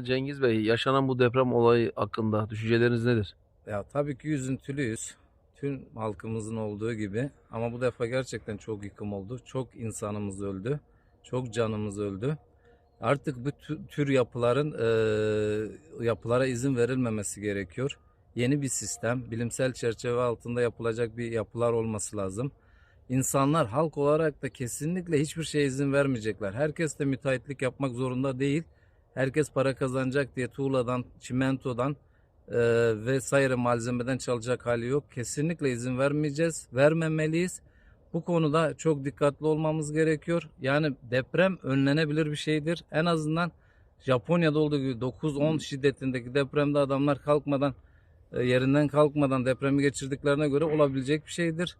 Cengiz Bey, yaşanan bu deprem olayı hakkında düşünceleriniz nedir? Ya tabii ki üzüntülüyüz. Tüm halkımızın olduğu gibi. Ama bu defa gerçekten çok yıkım oldu. Çok insanımız öldü. Çok canımız öldü. Artık bu tü- tür yapıların eee, yapılara izin verilmemesi gerekiyor. Yeni bir sistem, bilimsel çerçeve altında yapılacak bir yapılar olması lazım. İnsanlar halk olarak da kesinlikle hiçbir şeye izin vermeyecekler. Herkes de müteahhitlik yapmak zorunda değil. Herkes para kazanacak diye tuğladan, çimentodan e, vesaire malzemeden çalacak hali yok. Kesinlikle izin vermeyeceğiz, vermemeliyiz. Bu konuda çok dikkatli olmamız gerekiyor. Yani deprem önlenebilir bir şeydir. En azından Japonya'da olduğu gibi 9-10 şiddetindeki depremde adamlar kalkmadan e, yerinden kalkmadan depremi geçirdiklerine göre olabilecek bir şeydir.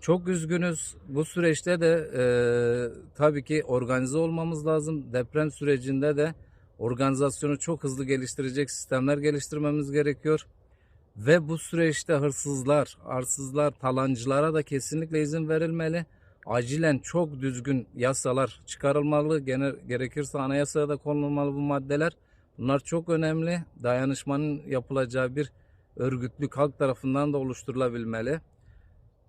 Çok üzgünüz. Bu süreçte de e, tabii ki organize olmamız lazım. Deprem sürecinde de organizasyonu çok hızlı geliştirecek sistemler geliştirmemiz gerekiyor. Ve bu süreçte hırsızlar, arsızlar, talancılara da kesinlikle izin verilmeli. Acilen çok düzgün yasalar çıkarılmalı. Gene, gerekirse anayasaya da konulmalı bu maddeler. Bunlar çok önemli. Dayanışmanın yapılacağı bir örgütlük halk tarafından da oluşturulabilmeli.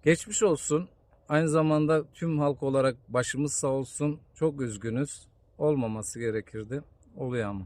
Geçmiş olsun. Aynı zamanda tüm halk olarak başımız sağ olsun. Çok üzgünüz. Olmaması gerekirdi. Oluyor ama.